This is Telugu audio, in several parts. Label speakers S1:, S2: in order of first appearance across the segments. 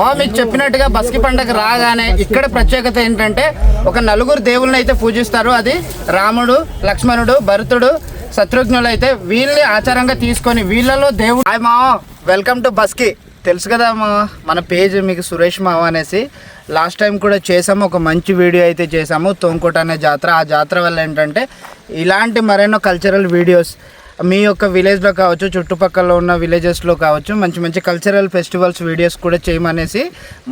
S1: మా మీకు చెప్పినట్టుగా బస్కి పండగ రాగానే ఇక్కడ ప్రత్యేకత ఏంటంటే ఒక నలుగురు దేవుళ్ళని అయితే పూజిస్తారు. అది రాముడు లక్ష్మణుడు భరతుడు శత్రుఘ్నులు అయితే వీళ్ళని ఆచారంగా తీసుకొని వీళ్ళలో దేవుడు హాయ్ మా వెల్కమ్ టు బస్కి. తెలుసు కదా మా మన పేజ్ మీకు సురేష్ మావ అనేసి. లాస్ట్ టైం కూడా చేసాము ఒక మంచి వీడియో అయితే చేసాము తోంకోట అనే జాతర. ఆ జాతర వల్ల ఏంటంటే ఇలాంటి మరెన్నో కల్చరల్ వీడియోస్ మీ యొక్క విలేజ్లో కావచ్చు చుట్టుపక్కల ఉన్న విలేజెస్లో కావచ్చు మంచి మంచి కల్చరల్ ఫెస్టివల్స్ వీడియోస్ కూడా చేయమనేసి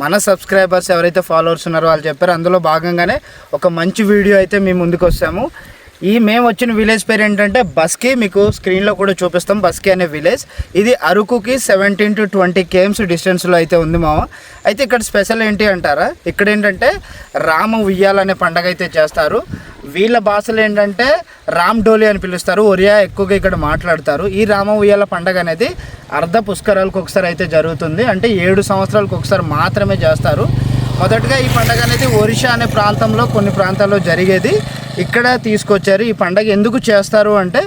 S1: మన సబ్స్క్రైబర్స్ ఎవరైతే ఫాలోవర్స్ ఉన్నారో వాళ్ళు చెప్పారు. అందులో భాగంగానే ఒక మంచి వీడియో అయితే మేము ముందుకు వస్తాము ఈ మేము వచ్చిన విలేజ్ పేరు ఏంటంటే బస్కి మీకు స్క్రీన్లో కూడా చూపిస్తాం బస్కి అనే విలేజ్. ఇది అరకుకి సెవెంటీన్ టు ట్వంటీ కేఎమ్స్ డిస్టెన్స్లో అయితే ఉంది మామ. అయితే ఇక్కడ స్పెషల్ ఏంటి అంటారా? ఇక్కడ ఏంటంటే రామ ఉయ్యాల అనే పండగ అయితే చేస్తారు. వీళ్ళ భాషలు ఏంటంటే రామ్ డోలి అని పిలుస్తారు. ఒరియా ఎక్కువగా ఇక్కడ మాట్లాడతారు. ఈ రామ ఉయ్యాల పండగ అనేది అర్ధ పుష్కరాలకు ఒకసారి అయితే జరుగుతుంది. అంటే ఏడు సంవత్సరాలకు ఒకసారి మాత్రమే చేస్తారు. మొదటగా ఈ పండగ అనేది ఒరిషా అనే ప్రాంతంలో కొన్ని ప్రాంతాల్లో జరిగేది. ఇక్కడ తీసుకొచ్చారు. ఈ పండగ ఎందుకు చేస్తారు అంటే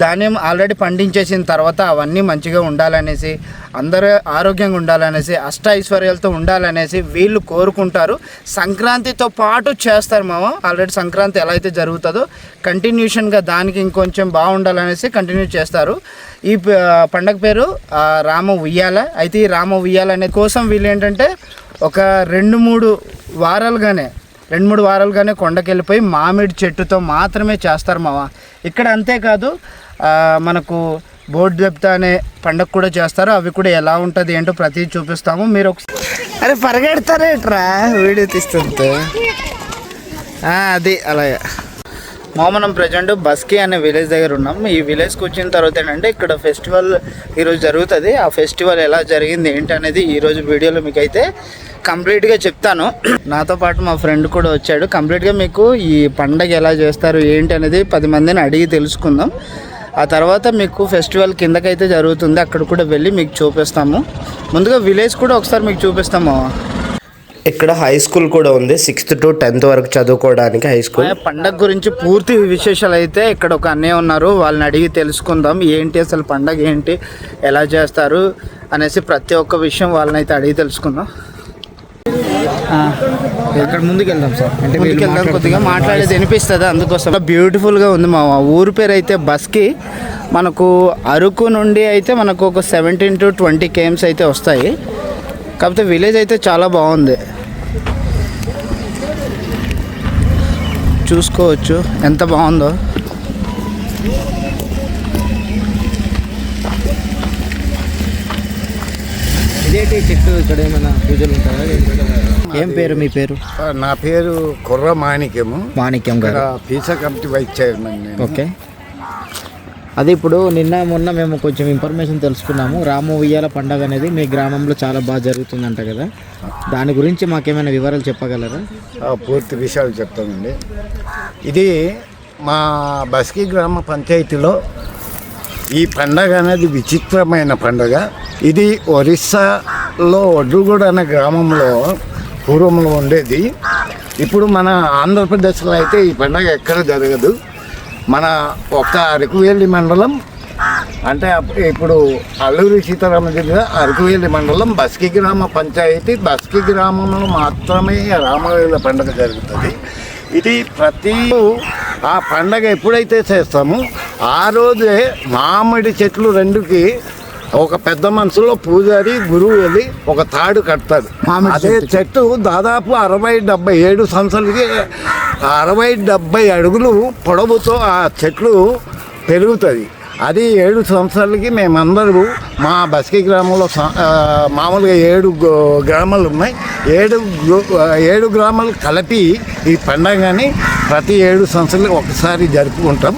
S1: ధాన్యం ఆల్రెడీ పండించేసిన తర్వాత అవన్నీ మంచిగా ఉండాలనేసి అందరూ ఆరోగ్యంగా ఉండాలనేసి అష్ట ఐశ్వర్యాలతో ఉండాలనేసి వీళ్ళు కోరుకుంటారు. సంక్రాంతితో పాటు చేస్తారు మామ. ఆల్రెడీ సంక్రాంతి ఎలా అయితే జరుగుతుందో కంటిన్యూషన్గా దానికి ఇంకొంచెం బాగుండాలనేసి కంటిన్యూ చేస్తారు. ఈ పండగ పేరు రామ ఉయ్యాల. అయితే ఈ రామ ఉయ్యాల అనే కోసం వీళ్ళు ఏంటంటే ఒక రెండు మూడు వారాలుగానే రెండు మూడు వారాలుగానే కొండకెళ్ళిపోయి మామిడి చెట్టుతో మాత్రమే చేస్తారు మావ. ఇక్కడ అంతేకాదు మనకు బోర్డు దెబ్తా అనే పండగ కూడా చేస్తారు. అవి కూడా ఎలా ఉంటుంది ఏంటో ప్రతి చూపిస్తాము. మీరు ఒకసారి అరే పరిగెడతారేట్రా? వీడియో తీస్తుంటే. అది అలాగే. మా మనం ప్రజెంట్ బస్కి అనే విలేజ్ దగ్గర ఉన్నాం. ఈ విలేజ్కి వచ్చిన తర్వాత ఏంటంటే ఇక్కడ ఫెస్టివల్ ఈరోజు జరుగుతుంది. ఆ ఫెస్టివల్ ఎలా జరిగింది ఏంటి అనేది ఈరోజు వీడియోలో మీకు అయితే కంప్లీట్గా చెప్తాను. నాతో పాటు మా ఫ్రెండ్ కూడా వచ్చాడు. కంప్లీట్గా మీకు ఈ పండగ ఎలా చేస్తారు ఏంటి అనేది పది మందిని అడిగి తెలుసుకుందాం. ఆ తర్వాత మీకు ఫెస్టివల్ కిందకైతే జరుగుతుంది. అక్కడ కూడా వెళ్ళి మీకు చూపిస్తాము. ముందుగా విలేజ్ కూడా ఒకసారి మీకు చూపిస్తాము.
S2: ఇక్కడ హై స్కూల్ కూడా ఉంది. సిక్స్త్ టు టెన్త్ వరకు చదువుకోవడానికి హై స్కూల్.
S1: పండగ గురించి పూర్తి విశేషాలు అయితే ఇక్కడ ఒక అన్నయ్య ఉన్నారు. వాళ్ళని అడిగి తెలుసుకుందాం. ఏంటి అసలు పండగ ఏంటి ఎలా చేస్తారు అనేసి ప్రతి ఒక్క విషయం వాళ్ళని అయితే అడిగి తెలుసుకుందాం.
S3: ఇక్కడ ముందుకు వెళ్దాం సార్. అంటే
S1: ముందుకు వెళ్దాం కొద్దిగా మాట్లాడేది వినిపిస్తుంది? అందుకోసం. బ్యూటిఫుల్గా ఉంది మా ఊరు పేరు అయితే బస్కి. మనకు అరకు నుండి అయితే మనకు ఒక సెవెంటీన్ టు ట్వంటీ కేఎమ్స్ అయితే వస్తాయి. కాకపోతే విలేజ్ అయితే చాలా బాగుంది. చూసుకోవచ్చు. ఎంత బాగుందో.
S3: ఇదేంటి చెట్టు? ఇక్కడ ఏమైనా పూజలు ఉంటాయా? ఏం పేరు మీ పేరు?
S4: నా పేరు కుర్ర మాణిక్యము.
S3: మాణిక్యం గారు.
S4: PESA committee vice chairman
S3: okay. అది ఇప్పుడు నిన్న మొన్న మేము కొంచెం ఇన్ఫర్మేషన్ తెలుసుకున్నాము. రామ ఉయ్యాల పండగ అనేది మీ గ్రామంలో చాలా బాగా జరుగుతుందంట కదా. దాని గురించి మాకేమైనా వివరాలు చెప్పగలరా?
S4: పూర్తి విషయాలు చెప్తామండి ఇది మా బస్కీ గ్రామ పంచాయతీలో ఈ పండగ అనేది విచిత్రమైన పండగ. ఇది ఒరిస్సాలో ఒడ్రుగూడ అనే గ్రామంలో పూర్వంలో ఉండేది. ఇప్పుడు మన ఆంధ్రప్రదేశ్లో అయితే ఈ పండగ ఎక్కడ జరగదు. మన ఒక్క అరకువేలి మండలం అంటే ఇప్పుడు అల్లూరి సీతారామ జిల్లా అరకువేలి మండలం బస్కి గ్రామ పంచాయతీ. బస్కి గ్రామంలో మాత్రమే రామవేల పండుగ జరుగుతుంది. ఇది ప్రతి ఆ పండగ ఎప్పుడైతే చేస్తామో ఆ రోజే మామిడి చెట్లు రెండుకి ఒక పెద్ద మనసులో పూజారి గురువు వెళ్ళి ఒక తాడు కడతాడు. అదే చెట్టు దాదాపు అరవై డెబ్బై ఏడు సంవత్సరాలకి అరవై డెబ్బై అడుగులు పొడవుతో ఆ చెట్లు పెరుగుతుంది అది ఏడు సంవత్సరాలకి మేమందరూ మా బస్కి గ్రామంలో మామూలుగా ఏడు గ్రామాలు ఉన్నాయి. ఏడు ఏడు గ్రామాలు కలిపి ఈ పండగని ప్రతి ఏడు సంవత్సరాలు ఒకసారి జరుపుకుంటాం.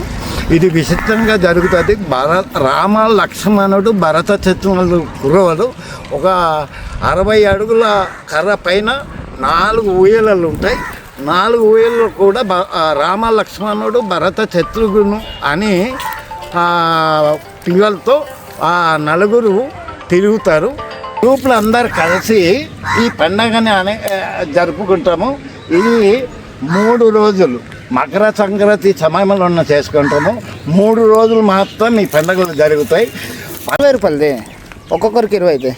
S4: ఇది విచిత్రంగా జరుగుతుంది. భర రామ లక్ష్మణుడు భరత చతుర్ణుడు కురవలు ఒక అరవై అడుగుల కర్ర పైన నాలుగు ఊయలలు ఉంటాయి. నాలుగు ఊయలు కూడా బ- రామ లక్ష్మణుడు భరత శత్రుఘ్ను అని పిల్లలతో ఆ నలుగురు తిరుగుతారు. గ్రూపులు అందరు కలిసి ఈ పండగని అనే జరుపుకుంటాము. ఇది మూడు రోజులు మకర సంక్రాంతి సమయంలో ఉన్న చేసుకుంటాము. మూడు రోజులు మాత్రం ఈ పండుగలు జరుగుతాయి.
S1: పదివేలు రూపాయలది. ఒక్కొక్కరికి ఇరవై అయితే.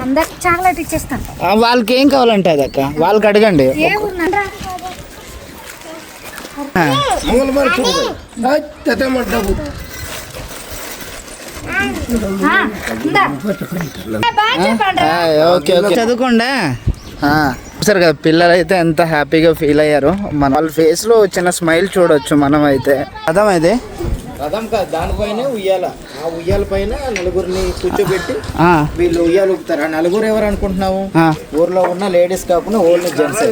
S5: అందరికి చాక్లెట్
S1: వాళ్ళకి ఏం కావాలంటే అది అక్క? వాళ్ళకి అడగండి. చదువుకోండా? సరే కదా పిల్లలు అయితే ఎంత హ్యాపీగా ఫీల్ అయ్యారు. మన వాళ్ళ ఫేస్లో చిన్న స్మైల్ చూడొచ్చు మనం అయితే? అర్థమైతే
S3: రథం కాదు దానిపైన ఉయ్యాల. ఆ ఉయ్యాల పైన నలుగురిని కూర్చోబెట్టి
S1: ఆ,
S3: వీళ్ళు ఉయ్యాలు ఊపుతారు. ఆ నలుగురు ఎవరు అనుకుంటున్నావు. ఊర్లో ఉన్న లేడీస్ కాకుండా ఓన్లీ జెంట్స్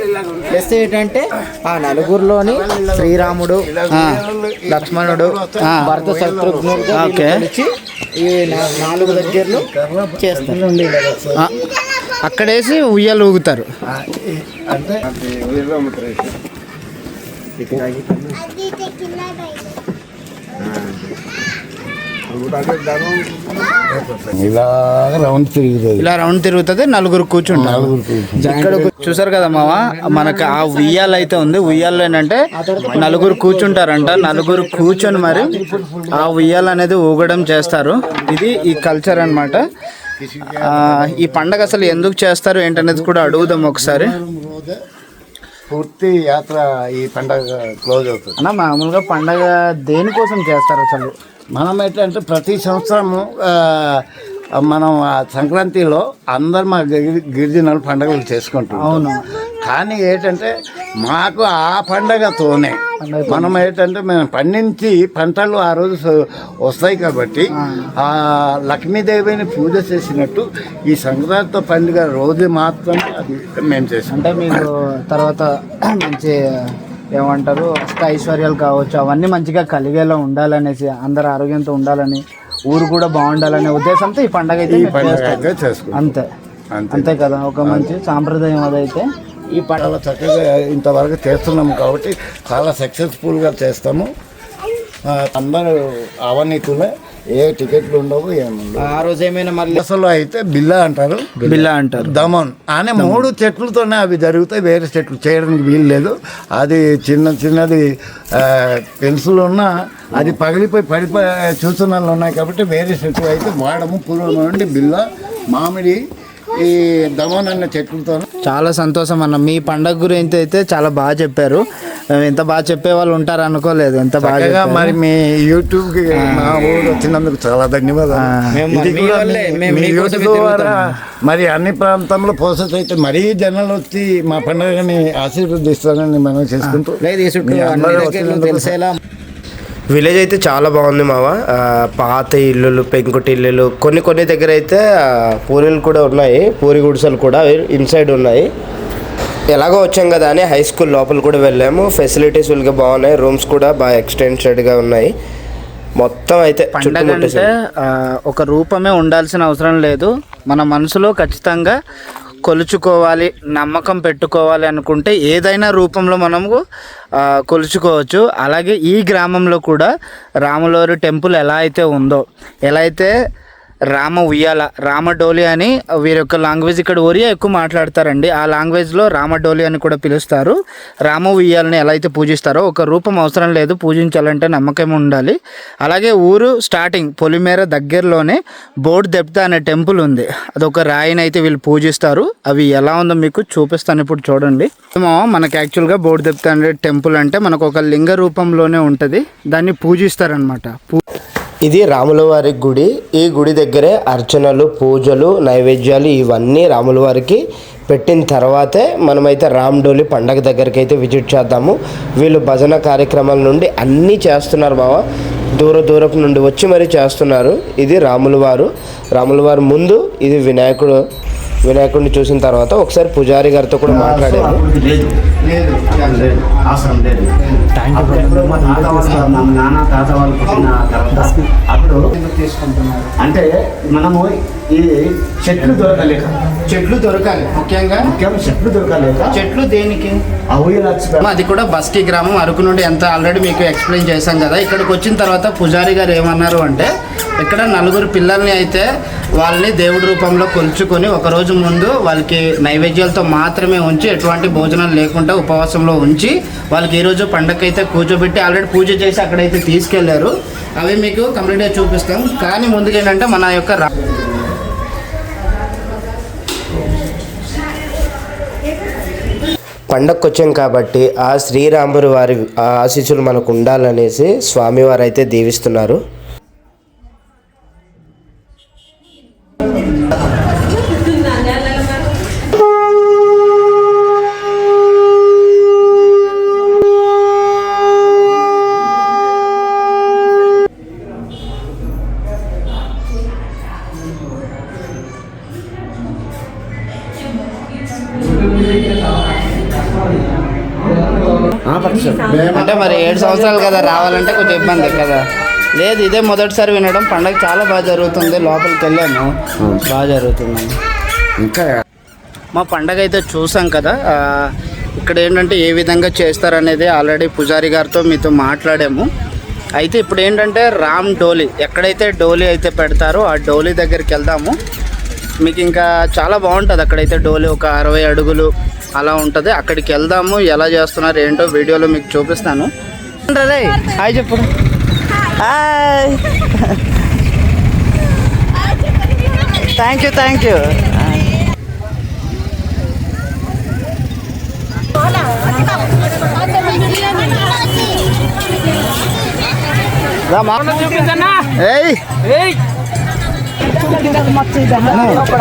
S3: ప్లస్ ఏంటంటే ఆ నలుగురిలోని శ్రీరాముడు లక్ష్మణుడు. భరత. కలిసి ఈ నాలుగు దగ్గరలో చేస్తారు.
S1: ఆ, అక్కడేసి ఉయ్యాలు ఊగుతారు.
S4: అంటే ఇలా రౌండ్ తిరుగుతుంది.
S1: ఇలా రౌండ్ తిరుగుతుంది నలుగురు కూర్చుంటారు. ఇక్కడ చూసారు కదా మామ? మనకు ఆ ఉయ్యాలు అయితే ఉంది. ఉయ్యాలు ఏంటంటే నలుగురు కూర్చుంటారంట. నలుగురు కూర్చొని మరి ఆ ఉయ్యాలు అనేది ఊగడం చేస్తారు. ఇది ఈ కల్చర్ అన్నమాట. ఆ, ఈ పండగ అసలు ఎందుకు చేస్తారు ఏంటనేది కూడా అడుగుదాం ఒకసారి.
S4: పూర్తి యాత్ర ఈ పండగ క్లోజ్ అవుతుంది.
S1: అన్న మామూలుగా పండగ దేనికోసం చేస్తారు అసలు?
S4: మనం ఏంటంటే ప్రతి సంవత్సరము మనం ఆ సంక్రాంతిలో అందరు మా గిరి- గిరిజనులు పండుగలు చేసుకుంటాం
S1: అవును.
S4: కానీ ఏంటంటే మాకు ఆ పండగతోనే మనం ఏంటంటే మేము పండించి పంటలు ఆ రోజు వస్తాయి కాబట్టి ఆ లక్ష్మీదేవిని పూజ చేసినట్టు ఈ సంక్రాంతి పండుగ రోజు మాత్రమే అది మేము చేసాం.
S1: అంటే మీకు తర్వాత మంచి ఏమంటారు అష్ట ఐశ్వర్యాలు కావచ్చు అవన్నీ మంచిగా కలిగేలా ఉండాలనేసి అందరు ఆరోగ్యంతో ఉండాలని ఊరు కూడా బాగుండాలనే ఉద్దేశంతో ఈ పండగ అయితే మీరు అంతే.
S4: అంతే.
S1: కదా ఒక మంచి సాంప్రదాయం అదైతే.
S4: ఈ పండుగ చక్కగా ఇంతవరకు చేస్తున్నాము కాబట్టి చాలా సక్సెస్ఫుల్గా చేస్తాము. అందరూ అవనీతులే. ఏ టికెట్లు ఉండవు ఏముండవు.
S3: ఆ రోజు ఏమైనా మళ్ళీ
S4: అసలు అయితే బిల్లా అంటారు.
S1: బిల్లా అంటారు.
S4: దమన్. అనే మూడు చెట్లతోనే అవి జరుగుతాయి వేరే చెట్లు చేయడానికి వీలు లేదు. అది చిన్న చిన్నది పెన్సిల్ ఉన్నా అది పగిలిపోయి పడిపోయి చూస్తున్నాళ్ళు ఉన్నాయి కాబట్టి వేరే చెట్లు అయితే వాడము. పూర్వం నుండి బిల్ల మామిడి ఈ దమన్ అనే చెట్లతో
S1: చాలా సంతోషం అన్న. మీ పండగ గురించి అయితే చాలా బాగా చెప్పారు. ఎంత బాగా చెప్పే వాళ్ళు ఉంటారు అనుకోలేదు. ఎంత బాగా.
S4: మరి మీ యూట్యూబ్కి మా ఊరు వచ్చినందుకు చాలా ధన్యవాదాలు. మరి అన్ని ప్రాంతంలో ప్రోసెస్ అయితే మరీ జనాలు వచ్చి మా పండుగని ఆశీర్వదిస్తారని మనం చేసుకుంటూ
S3: అన్ని తెలిసేలా
S2: విలేజ్ అయితే చాలా బాగుంది మావ. పాత ఇల్లులు పెంకుటి ఇల్లులు కొన్ని కొన్ని దగ్గర అయితే పూరీలు కూడా ఉన్నాయి. పూరి గుడిసెలు కూడా ఇన్సైడ్ ఉన్నాయి. ఎలాగో వచ్చాం కదా అని హై స్కూల్ లోపల కూడా వెళ్ళాము. ఫెసిలిటీస్ వీళ్ళకి బాగున్నాయి. రూమ్స్ కూడా బాగా ఎక్స్టెన్షెడ్గా ఉన్నాయి. మొత్తం అయితే
S1: పండగ అంటే ఒక రూపమే ఉండాల్సిన అవసరం లేదు. మన మనసులో ఖచ్చితంగా కొలుచుకోవాలి నమ్మకం పెట్టుకోవాలి అనుకుంటే ఏదైనా రూపంలో మనము కొలుచుకోవచ్చు. అలాగే ఈ గ్రామంలో కూడా రాములవారి టెంపుల్ ఎలా అయితే ఉందో ఎలా అయితే రామ ఉయ్యాల రామడోలి అని వీరి యొక్క లాంగ్వేజ్ ఇక్కడ ఒరియా ఎక్కువ మాట్లాడతారండి. ఆ లాంగ్వేజ్లో రామడోలి అని కూడా పిలుస్తారు. రామ ఉయ్యాలని ఎలా అయితే పూజిస్తారో ఒక రూపం అవసరం లేదు పూజించాలంటే నమ్మకం ఉండాలి. అలాగే ఊరు స్టార్టింగ్ పొలిమేర దగ్గరలోనే బోర్డ్ దెప్త అనే టెంపుల్ ఉంది. అదొక రాయిని అయితే వీళ్ళు పూజిస్తారు. అవి ఎలా ఉందో మీకు చూపిస్తాను ఇప్పుడు చూడండి. ఏమో మనకి యాక్చువల్గా బోర్డు దెప్త అనే టెంపుల్ అంటే మనకు ఒక లింగ రూపంలోనే ఉంటుంది. దాన్ని పూజిస్తారనమాట పూ
S2: ఇది రాములవారి గుడి. ఈ గుడి దగ్గరే అర్చనలు పూజలు నైవేద్యాలు ఇవన్నీ రాములవారికి పెట్టిన తర్వాతే మనమైతే రామ్డోలి పండగ దగ్గరికి అయితే విజిట్ చేద్దాము. వీళ్ళు భజన కార్యక్రమాల నుండి అన్నీ చేస్తున్నారు బావ. దూర దూరపు నుండి వచ్చి మరీ చేస్తున్నారు. ఇది రాములవారు. రాములవారు ముందు ఇది వినాయకుడు వినాయకుడిని చూసిన తర్వాత ఒకసారి పూజారి గారితో కూడా మాట్లాడాము
S6: అప్పుడు అంటే మనము ఈ చెట్లు దొరకలేక.
S1: చెట్లు దొరకాలి. ముఖ్యంగా
S6: ముఖ్యంగా చెట్లు దొరకలేక
S1: చెట్లు దేనికి? అది కూడా బస్కి గ్రామం అరకు నుండి ఎంత ఆల్రెడీ మీకు ఎక్స్ప్లెయిన్ చేశాం కదా. ఇక్కడికి వచ్చిన తర్వాత పూజారి గారు ఏమన్నారు అంటే ఇక్కడ నలుగురు పిల్లల్ని అయితే వాళ్ళని దేవుడి రూపంలో కొలుచుకొని ఒకరోజు ముందు వాళ్ళకి నైవేద్యాలతో మాత్రమే ఉంచి ఎటువంటి భోజనం లేకుండా ఉపవాసంలో ఉంచి వాళ్ళకి ఈరోజు పండగకైతే కూర్చోబెట్టి ఆల్రెడీ పూజ చేసి అక్కడైతే తీసుకెళ్ళారు. అవి మీకు కంప్లీట్గా చూపిస్తాం. కానీ ముందుగా ఏంటంటే మన యొక్క
S2: పండక్కి వచ్చాం కాబట్టి ఆ శ్రీరాముడు వారి ఆశీస్సులు మనకు ఉండాలనేసి స్వామివారు అయితే దీవిస్తున్నారు.
S1: అంటే మరి ఏడు సంవత్సరాలు కదా రావాలంటే కొంచెం ఇబ్బంది కదా. లేదు ఇదే మొదటిసారి వినడం. పండగ చాలా బాగా జరుగుతుంది. లోపలికి వెళ్ళాము. బాగా జరుగుతుంది.
S4: ఇంకా?
S1: మా పండగ అయితే చూసాం కదా. ఆ, ఇక్కడ ఏంటంటే ఏ విధంగా చేస్తారనేది ఆల్రెడీ పుజారి గారితో మీతో మాట్లాడాము. అయితే ఇప్పుడు ఏంటంటే రామ్ డోలీ ఎక్కడైతే డోలీ అయితే పెడతారో ఆ డోలీ దగ్గరికి వెళ్దాము. మీకు ఇంకా చాలా బాగుంటుంది. అక్కడైతే డోలీ ఒక అరవై అడుగులు అలా ఉంటుంది. అక్కడికి వెళ్దాము ఎలా చేస్తున్నారు ఏంటో వీడియోలో మీకు చూపిస్తాను. హాయ్ చెప్పు. Hi. Thank you thank you ఏయ్. Cukup dengan mati dan berapa?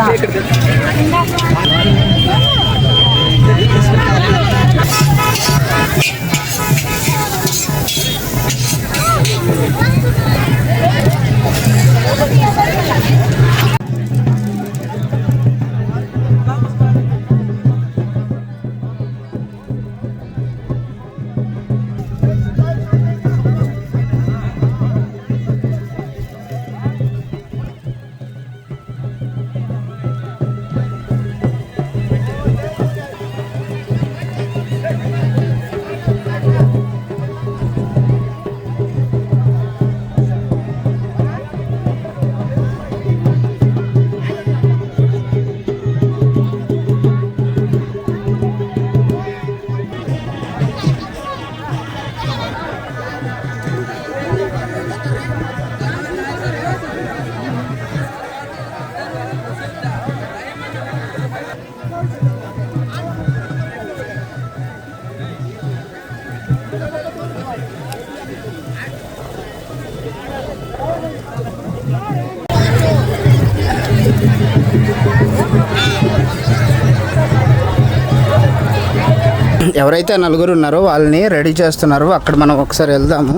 S1: ఎవరైతే నలుగురు ఉన్నారో వాళ్ళని రెడీ చేస్తున్నారో అక్కడ మనం ఒకసారి వెళ్దాము.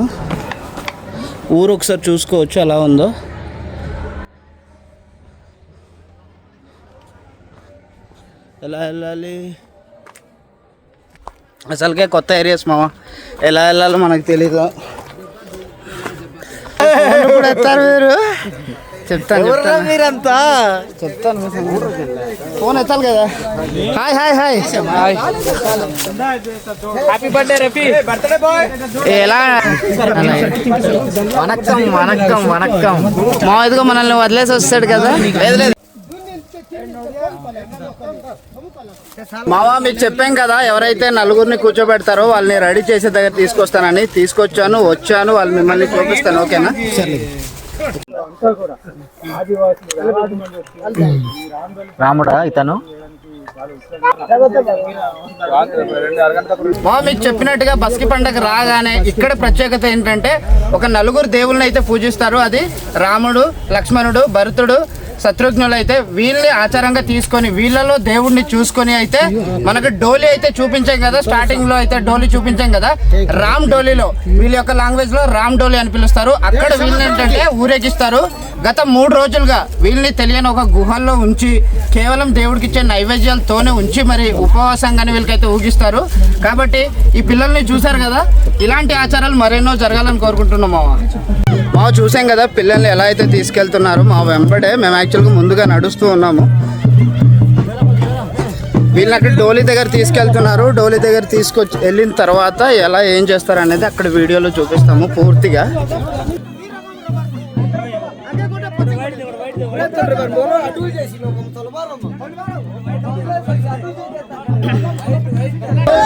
S1: ఊరు ఒకసారి చూసుకోవచ్చు ఎలా ఉందో. ఎలా వెళ్ళాలి? అసలుకే కొత్త ఏరియాస్ మామ. ఎలా వెళ్ళాలో మనకు తెలీదు. ఎత్తారు మీరు. చెప్తాను చెప్తాను.
S3: మీరంతా?
S1: చెప్తాను. ఫోన్ ఎత్తాలి కదా? Hi hi hi. Hi.
S3: Happy birthday Rafi birthday boy
S1: ఎలా?
S3: వనక్కం వనక్కం వనక్కం.
S1: మా ఇదిగో మనల్ని వదిలేసి వస్తాడు కదా? లేదు లేదు. మావా మీకు చెప్పాం కదా ఎవరైతే నలుగురిని కూర్చోబెడతారో వాళ్ళని రెడీ చేసే దగ్గర తీసుకొస్తానని. తీసుకొచ్చాను వచ్చాను వాళ్ళు మిమ్మల్ని చూపిస్తాను ఓకేనా?
S3: రాముడా ఇతను?
S1: మా మీకు చెప్పినట్టుగా బస్కి పండగ రాగానే ఇక్కడ ప్రత్యేకత ఏంటంటే ఒక నలుగురు దేవుళ్ళని అయితే పూజిస్తారు. అది రాముడు లక్ష్మణుడు భరతుడు శత్రుఘ్నులు అయితే వీళ్ళని ఆచారంగా తీసుకొని వీళ్ళలో దేవుడిని చూసుకొని అయితే మనకు డోలీ అయితే చూపించాం కదా స్టార్టింగ్లో అయితే డోలీ చూపించాం కదా రామ్ డోలీలో వీళ్ళ యొక్క లాంగ్వేజ్లో రామ్ డోలీ అని పిలుస్తారు. అక్కడ వీళ్ళని ఏంటంటే ఊరేగిస్తారు. గత మూడు రోజులుగా వీళ్ళని తెలియని ఒక గుహల్లో ఉంచి కేవలం దేవుడికి ఇచ్చే నైవేద్యాలతోనే ఉంచి మరి ఉపవాసంగానే వీళ్ళకైతే ఊగిస్తారు. కాబట్టి ఈ పిల్లల్ని చూశారు కదా ఇలాంటి ఆచారాలు మరెన్నో జరగాలని కోరుకుంటున్నాం మావ. మా చూసాం కదా పిల్లల్ని ఎలా అయితే తీసుకెళ్తున్నారు మా వెంబడే మేము యాక్చువల్గా ముందుగా నడుస్తూ ఉన్నాము. వీళ్ళని అక్కడ డోలీ దగ్గర తీసుకెళ్తున్నారు. డోలీ దగ్గర తీసుకొచ్చి వెళ్ళిన తర్వాత ఎలా ఏం చేస్తారు అనేది అక్కడ వీడియోలో చూపిస్తాము పూర్తిగా.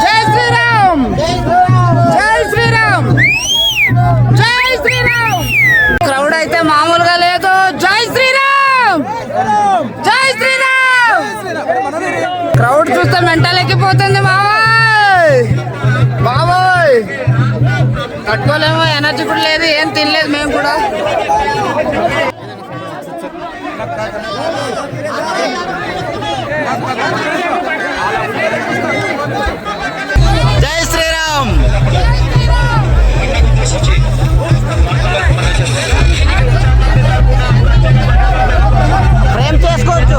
S1: జై శ్రీరామ్! క్రౌడ్ అయితే మామూలుగా లేదు. జై శ్రీరామ్! జై శ్రీరామ్! క్రౌడ్ చూస్తే మెంటలెక్కిపోతుంది మావాయ్! మామోయ్ కట్టుకోలేము ఎనర్జీ కూడా లేదు ఏం తినలేదు మేము కూడా. ప్రేమ్ చేసుకోవచ్చు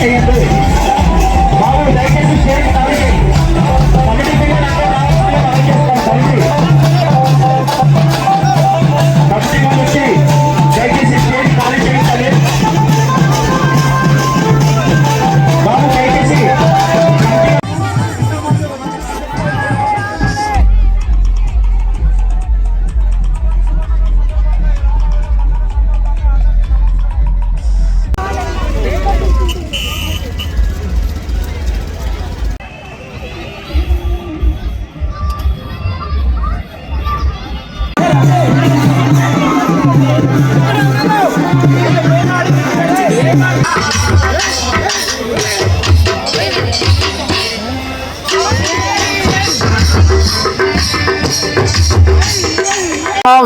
S3: Amen.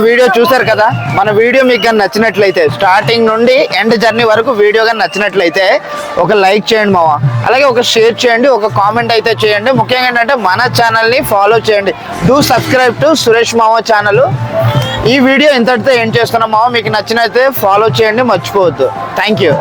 S1: వీడియో చూసారు కదా? మన వీడియో మీకు కానీ నచ్చినట్లయితే స్టార్టింగ్ నుండి ఎండ్ జర్నీ వరకు వీడియో కానీ నచ్చినట్లయితే ఒక లైక్ చేయండి మామ అలాగే ఒక షేర్ చేయండి ఒక కామెంట్ అయితే చేయండి. ముఖ్యంగా ఏంటంటే మన ఛానల్ని ఫాలో చేయండి. డూ సబ్స్క్రైబ్ టు సురేష్ మామ ఛానల్ ఈ వీడియో ఇంతటితో ఏం చేస్తున్నాం మామ మీకు నచ్చినైతే ఫాలో చేయండి మర్చిపోవద్దు. Thank you